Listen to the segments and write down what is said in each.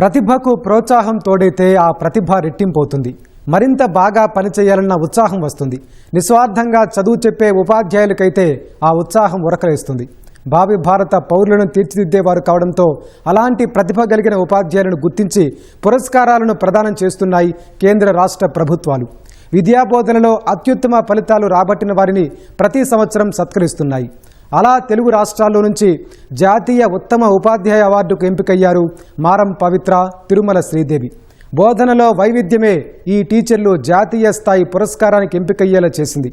ప్రతిభకు ప్రోత్సాహం తోడైతే ఆ ప్రతిభ రెట్టింపవుతుంది మరింత బాగా పనిచేయాలన్న ఉత్సాహం వస్తుంది. నిస్వార్థంగా చదువు చెప్పే ఉపాధ్యాయులకైతే ఆ ఉత్సాహం ఉరకలేస్తుంది. భావి భారత పౌరులను తీర్చిదిద్దేవారు కావడంతో అలాంటి ప్రతిభ కలిగిన ఉపాధ్యాయులను గుర్తించి పురస్కారాలను ప్రదానం చేస్తున్నాయి కేంద్ర రాష్ట్ర ప్రభుత్వాలు. విద్యాబోధనలో అత్యుత్తమ ఫలితాలు రాబట్టిన వారిని ప్రతి సంవత్సరం సత్కరిస్తున్నాయి. అలా తెలుగు రాష్ట్రాల్లో నుంచి జాతీయ ఉత్తమ ఉపాధ్యాయ అవార్డుకు ఎంపికయ్యారు మారం పవిత్ర తిరుమల శ్రీదేవి. బోధనలో వైవిధ్యమే ఈ టీచర్లు జాతీయ స్థాయి పురస్కారానికి ఎంపికయ్యేలా చేసింది.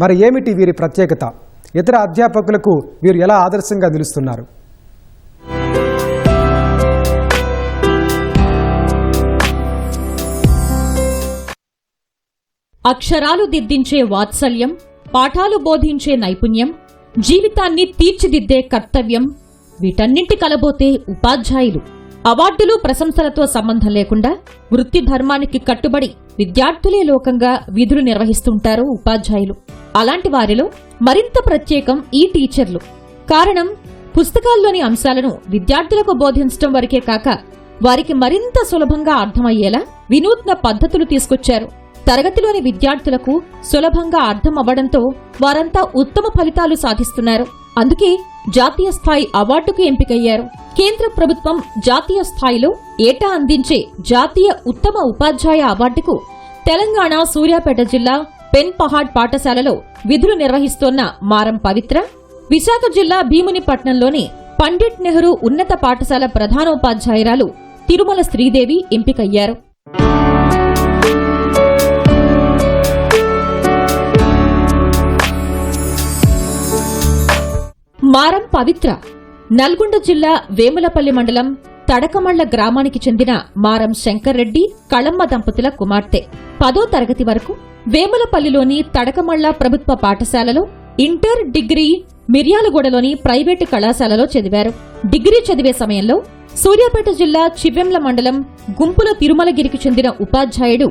మరి ఏమిటి వీరి ప్రత్యేకత? ఇతర అధ్యాపకులకు వీరు ఎలా ఆదర్శంగా నిలుస్తున్నారు? అక్షరాలు దిద్దించే వాత్సల్యం పాఠాలు బోధించే నైపుణ్యం జీవితాన్ని తీర్చిదిద్దే కర్తవ్యం వీటన్నింటి కలబోతే ఉపాధ్యాయులు. అవార్డులు ప్రశంసలతో సంబంధం లేకుండా వృత్తి ధర్మానికి కట్టుబడి విద్యార్థులే లోకంగా విధులు నిర్వహిస్తుంటారు ఉపాధ్యాయులు. అలాంటి వారిలో మరింత ప్రత్యేకం ఈ టీచర్లు. కారణం పుస్తకాల్లోని అంశాలను విద్యార్థులకు బోధించడం వరకే కాక వారికి మరింత సులభంగా అర్థమయ్యేలా వినూత్న పద్ధతులు తీసుకొచ్చారు. తరగతిలోని విద్యార్థులకు సులభంగా అర్థం అవ్వడంతో వారంతా ఉత్తమ ఫలితాలు సాధిస్తున్నారు. అందుకే జాతీయ స్థాయి అవార్డుకు ఎంపికయ్యారు. కేంద్ర ప్రభుత్వం జాతీయ స్థాయిలో ఏటా అందించే జాతీయ ఉత్తమ ఉపాధ్యాయ అవార్డుకు తెలంగాణ సూర్యాపేట జిల్లా పెన్ పహాడ్ పాఠశాలలో విధులు నిర్వహిస్తోన్న మారం పవిత్ర విశాఖ జిల్లా భీమునిపట్నంలోని పండిట్ నెహ్రూ ఉన్నత పాఠశాల ప్రధానోపాధ్యాయురాలు తిరుమల శ్రీదేవి ఎంపికయ్యారు. మారం పవిత్ర నల్గొండ జిల్లా వేములపల్లి మండలం తడకమళ్ళ గ్రామానికి చెందిన మారం శంకర్రెడ్డి కళమ్మ దంపతుల కుమార్తె. పదో తరగతి వరకు వేములపల్లిలోని తడకమళ్ళ ప్రభుత్వ పాఠశాలలో ఇంటర్ డిగ్రీ మిర్యాలగూడలోని ప్రైవేటు కళాశాలలో చదివారు. డిగ్రీ చదివే సమయంలో సూర్యాపేట జిల్లా చివెంల మండలం గుంపుల తిరుమలగిరికి చెందిన ఉపాధ్యాయుడు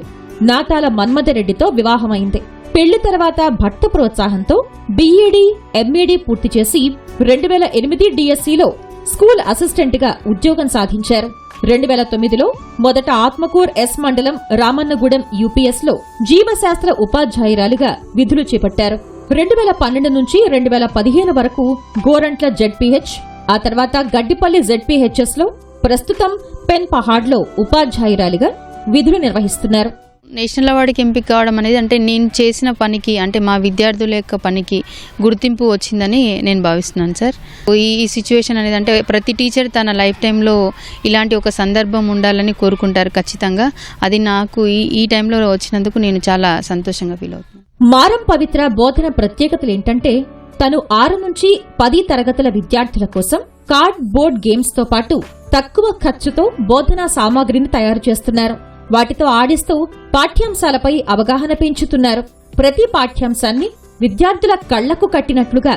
నాతాల మన్మథరెడ్డితో వివాహమైంది. పెళ్ళి తర్వాత భర్త ప్రోత్సాహంతో బీఈడీ ఎంఈడీ పూర్తి చేసి రెండు వేల ఎనిమిది డిఎస్సిలో స్కూల్ అసిస్టెంట్గా ఉద్యోగం సాధించారు. రెండు వేల తొమ్మిదిలో మొదట ఆత్మకూర్ ఎస్ మండలం రామన్నగూడెం యూపీఎస్లో జీవశాస్త్ర ఉపాధ్యాయురాలుగా విధులు చేపట్టారు. రెండు వేల పన్నెండు నుంచి రెండు వేల పదిహేను వరకు గోరంట్ల జెడ్పీహెచ్ ఆ తర్వాత గడ్డిపల్లి జెడ్పీహెచ్ఎస్లో ప్రస్తుతం పెన్ పహాడ్లో ఉపాధ్యాయురాలిగా విధులు నిర్వహిస్తున్నారు. నేషనల్ అవార్డుకి ఎంపిక కావడం అనేది అంటే నేను చేసిన పనికి అంటే మా విద్యార్థుల యొక్క పనికి గుర్తింపు వచ్చిందని నేను భావిస్తున్నాను సార్. ఈ ఈ సిచ్యువేషన్ అనేది అంటే ప్రతి టీచర్ తన లైఫ్ టైంలో ఇలాంటి ఒక సందర్భం ఉండాలని కోరుకుంటారు ఖచ్చితంగా. అది నాకు ఈ ఈ టైంలో వచ్చినందుకు నేను చాలా సంతోషంగా ఫీల్ అవుతున్నాను. మారం పవిత్ర బోధన ప్రత్యేకతలు ఏంటంటే తను ఆరు నుంచి పది తరగతుల విద్యార్థుల కోసం కార్డ్ బోర్డ్ గేమ్స్తో పాటు తక్కువ ఖర్చుతో బోధనా సామాగ్రిని తయారు చేస్తున్నారు. వాటితో ఆడిస్తూ పాఠ్యాంశాలపై అవగాహన పెంచుతున్నారు. ప్రతి పాఠ్యాంశాన్ని విద్యార్థుల కళ్ళకు కట్టినట్లుగా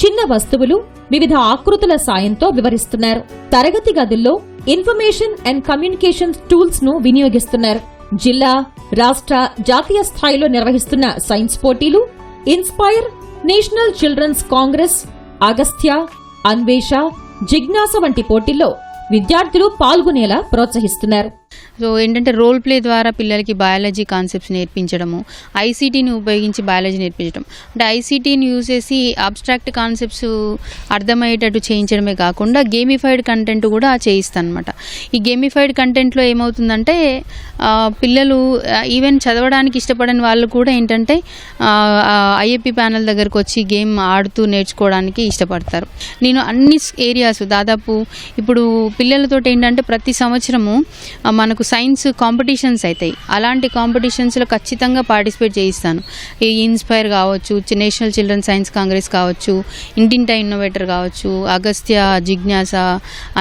చిన్న వస్తువులు వివిధ ఆకృతుల సాయంతో వివరిస్తున్నారు. తరగతి గదుల్లో ఇన్ఫర్మేషన్ అండ్ కమ్యూనికేషన్ టూల్స్ను వినియోగిస్తున్నారు. జిల్లా రాష్ట్ర జాతీయ స్థాయిలో నిర్వహిస్తున్న సైన్స్ పోటీలు inspire national children's congress Agastya Anvesha జిజ్ఞాస వంటి పోటీల్లో విద్యార్థులు పాల్గొనేలా ప్రోత్సహిస్తున్నారు. సో ఏంటంటే రోల్ ప్లే ద్వారా పిల్లలకి బయాలజీ కాన్సెప్ట్స్ నేర్పించడము ఐసీటీని ఉపయోగించి బయాలజీ నేర్పించడం. అంటే ఐసీటీని యూజ్ చేసి అబ్స్ట్రాక్ట్ కాన్సెప్ట్స్ అర్థమయ్యేటట్టు చేయించడమే కాకుండా గేమిఫైడ్ కంటెంట్ కూడా చేయిస్తాను అనమాట ఈ గేమిఫైడ్ కంటెంట్లో ఏమవుతుందంటే పిల్లలు ఈవెన్ చదవడానికి ఇష్టపడని వాళ్ళు కూడా ఏంటంటే ఐఏపీ ప్యానల్ దగ్గరకు వచ్చి గేమ్ ఆడుతూ నేర్చుకోవడానికి ఇష్టపడతారు. నేను అన్ని ఏరియాస్ దాదాపు ఇప్పుడు పిల్లలతో ఏంటంటే ప్రతి సంవత్సరము మనకు సైన్స్ కాంపిటీషన్స్ అవుతాయి. అలాంటి కాంపిటీషన్స్లో ఖచ్చితంగా పార్టిసిపేట్ చేయిస్తాను. ఈ ఇన్స్పైర్ కావచ్చు నేషనల్ చిల్డ్రన్ సైన్స్ కాంగ్రెస్ కావచ్చు ఇంటింటా ఇన్నోవేటర్ కావచ్చు అగస్త్య జిజ్ఞాస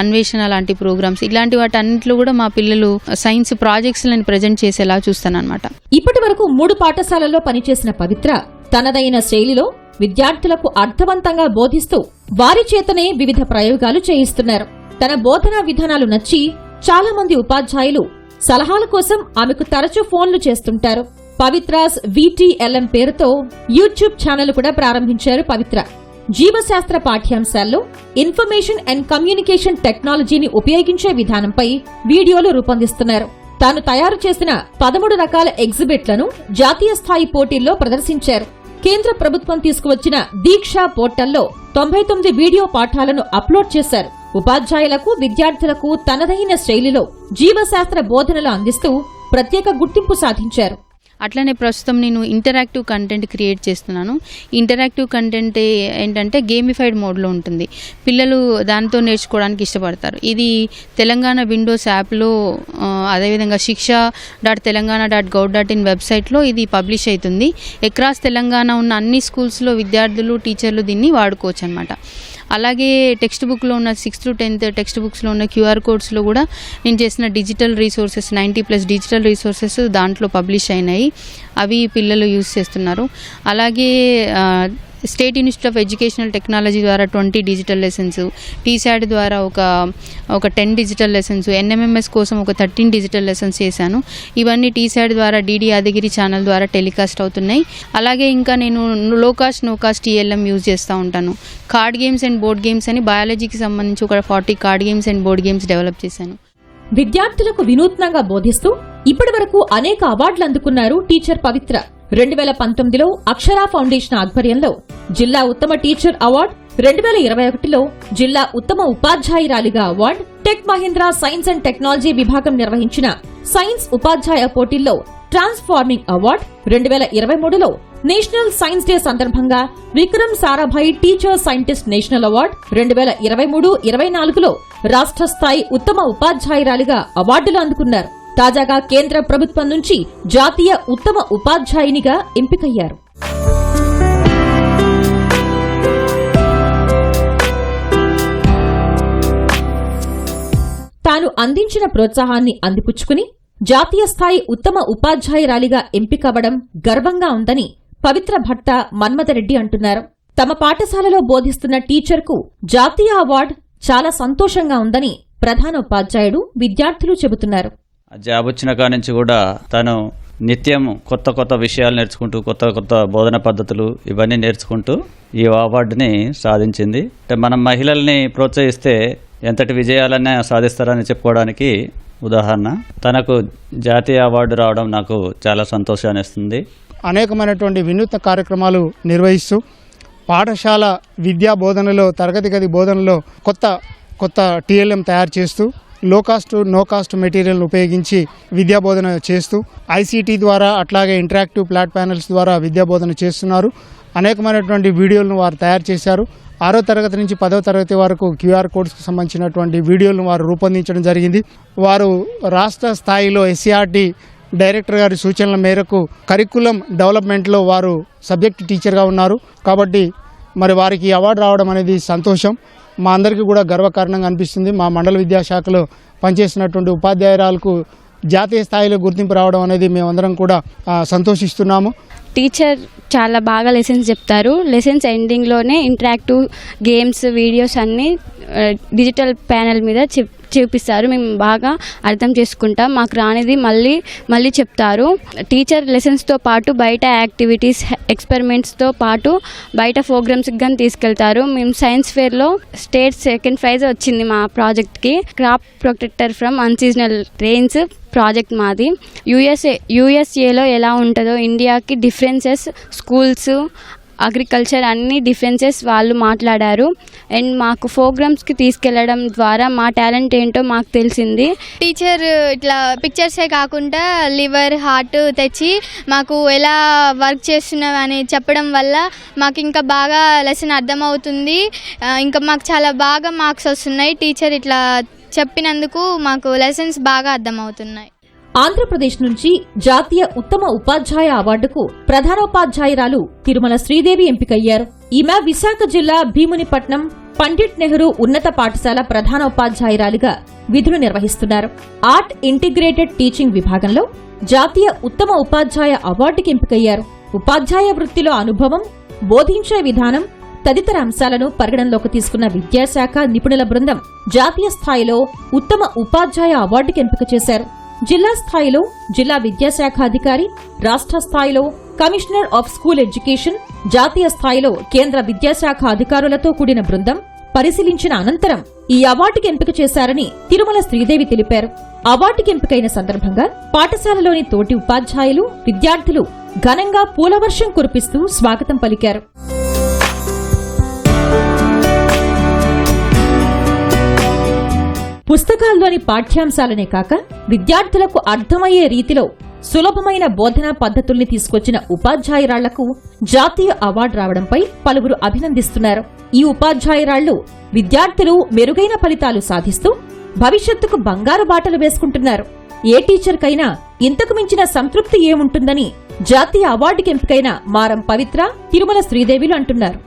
అన్వేషణ లాంటి ప్రోగ్రామ్స్ ఇలాంటి వాటి అన్నింటిలో కూడా మా పిల్లలు సైన్స్ ప్రాజెక్ట్స్లను ప్రజెంట్ చేసేలా చూస్తాను అనమాట ఇప్పటి వరకు మూడు పాఠశాలల్లో పనిచేసిన పవిత్ర తనదైన శైలిలో విద్యార్థులకు అర్థవంతంగా బోధిస్తూ వారి చేతనే వివిధ ప్రయోగాలు చేయిస్తున్నారు. తన బోధనా విధానాలు నచ్చి చాలా మంది ఉపాధ్యాయులు సలహాల కోసం ఆమెకు తరచూ ఫోన్లు చేస్తుంటారు. పవిత్రాస్ విటిఎల్ఎం పేరుతో యూట్యూబ్ ఛానల్ కూడా ప్రారంభించారు పవిత్ర. జీవశాస్త్ర పాఠ్యాంశాల్లో ఇన్ఫర్మేషన్ అండ్ కమ్యూనికేషన్ టెక్నాలజీని ఉపయోగించే విధానంపై వీడియోలు రూపొందిస్తున్నారు. తాను తయారు చేసిన పదమూడు రకాల ఎగ్జిబిట్లను జాతీయ స్థాయి పోటీల్లో ప్రదర్శించారు. కేంద్ర ప్రభుత్వం తీసుకువచ్చిన దీక్షా పోర్టల్లో తొంభై తొమ్మిది వీడియో పాఠాలను అప్లోడ్ చేశారు. ఉపాధ్యాయులకు విద్యార్థులకు తనదైన శైలిలో జీవశాస్త్ర బోధనలు అందిస్తూ ప్రత్యేక గుర్తింపు సాధించారు. అట్లనే ప్రస్తుతం నేను ఇంటరాక్టివ్ కంటెంట్ క్రియేట్ చేస్తున్నాను. ఇంటరాక్టివ్ కంటెంట్ ఏంటంటే గేమిఫైడ్ మోడ్లో ఉంటుంది. పిల్లలు దాంతో నేర్చుకోవడానికి ఇష్టపడతారు. ఇది తెలంగాణ విండోస్ యాప్లో అదేవిధంగా Shiksha dot Telangana dot gov dot in వెబ్సైట్లో ఇది పబ్లిష్ అవుతుంది. ఎక్రాస్ తెలంగాణ ఉన్న అన్ని స్కూల్స్లో విద్యార్థులు టీచర్లు దీన్ని వాడుకోవచ్చు అనమాట అలాగే టెక్స్ట్ బుక్లో ఉన్న సిక్స్త్ టు టెన్త్ టెక్స్ట్ బుక్స్లో ఉన్న క్యూఆర్ కోడ్స్లో కూడా నేను చేసిన digital resources ninety plus digital resources దాంట్లో పబ్లిష్ అయినాయి. అవి పిల్లలు యూస్ చేస్తున్నారు. అలాగే state institute of educational technology ద్వారా ట్వంటీ డిజిటల్ లెసన్స్ టీశాట్ ద్వారా ఒక ఒక టెన్ డిజిటల్ లెసన్స్ ఎన్ఎంఎంఎస్ కోసం ఒక థర్టీన్ డిజిటల్ లెసన్స్ చేశాను. ఇవన్నీ టీశాట్ ద్వారా డీడీ యాదగిరి ఛానల్ ద్వారా టెలికాస్ట్ అవుతున్నాయి. అలాగే ఇంకా నేను low cost no cost TLM use చేస్తూ ఉంటాను. Card games and board games అని బయాలజీకి సంబంధించి ఒక forty card games and board games develop చేశాను. విద్యార్థులకు వినూత్నంగా బోధిస్తూ ఇప్పటి వరకు అనేక అవార్డులు అందుకున్నారు టీచర్ పవిత్ర రెండు వేల పంతొమ్మిదిలో అక్షరా ఫౌండేషన్ ఆధ్వర్యంలో జిల్లా ఉత్తమ టీచర్ అవార్డు రెండు వేల ఇరవై ఒకటిలో జిల్లా ఉత్తమ ఉపాధ్యాయురాలిగా award tech Mahindra science and technology విభాగం నిర్వహించిన సైన్స్ ఉపాధ్యాయ పోటీల్లో ట్రాన్స్ఫార్మింగ్ అవార్డు రెండు వేల ఇరవై మూడులో నేషనల్ సైన్స్ డే సందర్భంగా Vikram Sarabhai teacher scientist national award రెండు వేల ఇరవై మూడు ఇరవై నాలుగులో రాష్ట్ర స్థాయి ఉత్తమ ఉపాధ్యాయురాలిగా అవార్డులు అందుకున్నారు. తాజాగా కేంద్ర ప్రభుత్వం నుంచి జాతీయ ఉత్తమ ఉపాధ్యాయునిగా ఎంపికయ్యారు. తాను అందించిన ప్రోత్సాహాన్ని అందిపుచ్చుకుని జాతీయ స్థాయి ఉత్తమ ఉపాధ్యాయురాలిగా ఎంపికవ్వడం గర్వంగా ఉందని పవిత్ర భట్ట మన్మథరెడ్డి అంటున్నారు. తమ పాఠశాలలో బోధిస్తున్న టీచర్కు జాతీయ అవార్డు చాలా సంతోషంగా ఉందని ప్రధాన ఉపాధ్యాయుడు విద్యార్థులు చెబుతున్నారు. జాబ్ వచ్చిన కాడ నుంచి కూడా తను నిత్యం కొత్త కొత్త విషయాలు నేర్చుకుంటూ కొత్త కొత్త బోధన పద్ధతులు ఇవన్నీ నేర్చుకుంటూ ఈ అవార్డుని సాధించింది. అంటే మనం మహిళల్ని ప్రోత్సహిస్తే ఎంతటి విజయాలన్నా సాధిస్తారని చెప్పుకోవడానికి ఉదాహరణ. తనకు జాతీయ అవార్డు రావడం నాకు చాలా సంతోషాన్ని ఇస్తుంది. అనేకమైనటువంటి వినూత్న కార్యక్రమాలు నిర్వహిస్తూ పాఠశాల విద్యా బోధనలో తరగతి గది బోధనలో కొత్త కొత్త టీఎల్ఎం తయారు చేస్తూ లో కాస్ట్ నో కాస్ట్ మెటీరియల్ ఉపయోగించి విద్యా బోధన చేస్తూ ఐసీటీ ద్వారా అట్లాగే ఇంటరాక్టివ్ ప్లాట్ ప్యానల్స్ ద్వారా విద్యా బోధన చేస్తున్నారు. అనేకమైనటువంటి వీడియోలను వారు తయారు చేశారు. ఆరో తరగతి నుంచి పదో తరగతి వరకు క్యూఆర్ కోడ్స్కి సంబంధించినటువంటి వీడియోలను వారు రూపొందించడం జరిగింది. వారు రాష్ట్ర స్థాయిలో ఎస్సీఆర్టీ డైరెక్టర్ గారి సూచనల మేరకు కరికులం డెవలప్మెంట్లో వారు సబ్జెక్ట్ టీచర్గా ఉన్నారు. కాబట్టి మరి వారికి అవార్డు రావడం అనేది సంతోషం. మా అందరికీ కూడా గర్వకారణంగా అనిపిస్తుంది. మా మండల విద్యాశాఖలో పనిచేసినటువంటి ఉపాధ్యాయురాలకు జాతీయ స్థాయిలో గుర్తింపు రావడం అనేది మేమందరం కూడా సంతోషిస్తున్నాము. టీచర్ చాలా బాగా లెసన్స్ చెప్తారు. లెసన్స్ ఎండింగ్లోనే ఇంటరాక్టివ్ గేమ్స్ వీడియోస్ అన్నీ డిజిటల్ ప్యానెల్ మీద చెప్ చూపిస్తారు. మేము బాగా అర్థం చేసుకుంటాం. మాకు రానిది మళ్ళీ మళ్ళీ చెప్తారు. టీచర్ లెసన్స్తో పాటు బయట యాక్టివిటీస్ ఎక్స్పెరిమెంట్స్తో పాటు బయట ప్రోగ్రామ్స్కి కానీ తీసుకెళ్తారు. మేము సైన్స్ ఫేర్లో స్టేట్ సెకండ్ ప్రైజ్ వచ్చింది మా ప్రాజెక్ట్కి crop protector from unseasonal rains project మాది. యూఎస్ఏ యూఎస్ఏలో ఎలా ఉంటుందో ఇండియాకి డిఫరెన్సెస్ స్కూల్స్ అగ్రికల్చర్ అన్ని డిఫెన్సెస్ వాళ్ళు మాట్లాడారు. అండ్ మాకు ప్రోగ్రామ్స్కి తీసుకెళ్ళడం ద్వారా మా టాలెంట్ ఏంటో మాకు తెలిసింది. టీచర్ ఇట్లా పిక్చర్సే కాకుండా లివర్ హార్ట్ తెచ్చి మాకు ఎలా వర్క్ చేస్తున్నాం అని చెప్పడం వల్ల మాకు ఇంకా బాగా లెసన్ అర్థమవుతుంది. ఇంకా మాకు చాలా బాగా మార్క్స్ వస్తున్నాయి. టీచర్ ఇట్లా చెప్పినందుకు మాకు లెసన్స్ బాగా అర్థమవుతున్నాయి. ఆంధ్రప్రదేశ్ నుంచి జాతీయ ఉత్తమ ఉపాధ్యాయ అవార్డుకు ప్రధానోపాధ్యాయురాలు తిరుమల శ్రీదేవి ఎంపికయ్యారు. ఈమె విశాఖ జిల్లా భీమునిపట్నం పండిట్ నెహ్రూ ఉన్నత పాఠశాల ప్రధానోపాధ్యాయురాలిగా విధులు నిర్వహిస్తున్నారు. ఆర్ట్ ఇంటిగ్రేటెడ్ టీచింగ్ విభాగంలో జాతీయ ఉత్తమ ఉపాధ్యాయ అవార్డుకి ఎంపికయ్యారు. ఉపాధ్యాయ వృత్తిలో అనుభవం బోధించే విధానం తదితర అంశాలను పరిగణనలోకి తీసుకున్న విద్యాశాఖ నిపుణుల బృందం జాతీయ స్థాయిలో ఉత్తమ ఉపాధ్యాయ అవార్డుకి ఎంపిక చేశారు. జిల్లా స్థాయిలో జిల్లా విద్యాశాఖ అధికారి రాష్ట్ర స్థాయిలో కమిషనర్ ఆఫ్ స్కూల్ ఎడ్యుకేషన్ జాతీయ స్థాయిలో కేంద్ర విద్యాశాఖ అధికారులతో కూడిన బృందం పరిశీలించిన అనంతరం ఈ అవార్డుకి ఎంపిక చేశారని తిరుమల శ్రీదేవి తెలిపారు. అవార్డుకి ఎంపికైన సందర్భంగా పాఠశాలలోని తోటి ఉపాధ్యాయులు విద్యార్థులు ఘనంగా పూలవర్షం కురిపిస్తూ స్వాగతం పలికారు. పుస్తకాల్లోని పాఠ్యాంశాలనే కాక విద్యార్థులకు అర్థమయ్యే రీతిలో సులభమైన బోధనా పద్ధతుల్ని తీసుకొచ్చిన ఉపాధ్యాయురాళ్ళకు జాతీయ అవార్డు రావడంపై పలువురు అభినందిస్తున్నారు. ఈ ఉపాధ్యాయురాళ్ళు విద్యార్థులు మెరుగైన ఫలితాలు సాధిస్తూ భవిష్యత్తుకు బంగారు బాటలు వేసుకుంటున్నారు. ఏ టీచర్కైనా ఇంతకు మించిన సంతృప్తి ఏముంటుందని జాతీయ అవార్డుకి ఎంపికైన మారం పవిత్ర తిరుమల శ్రీదేవిలు అంటున్నారు.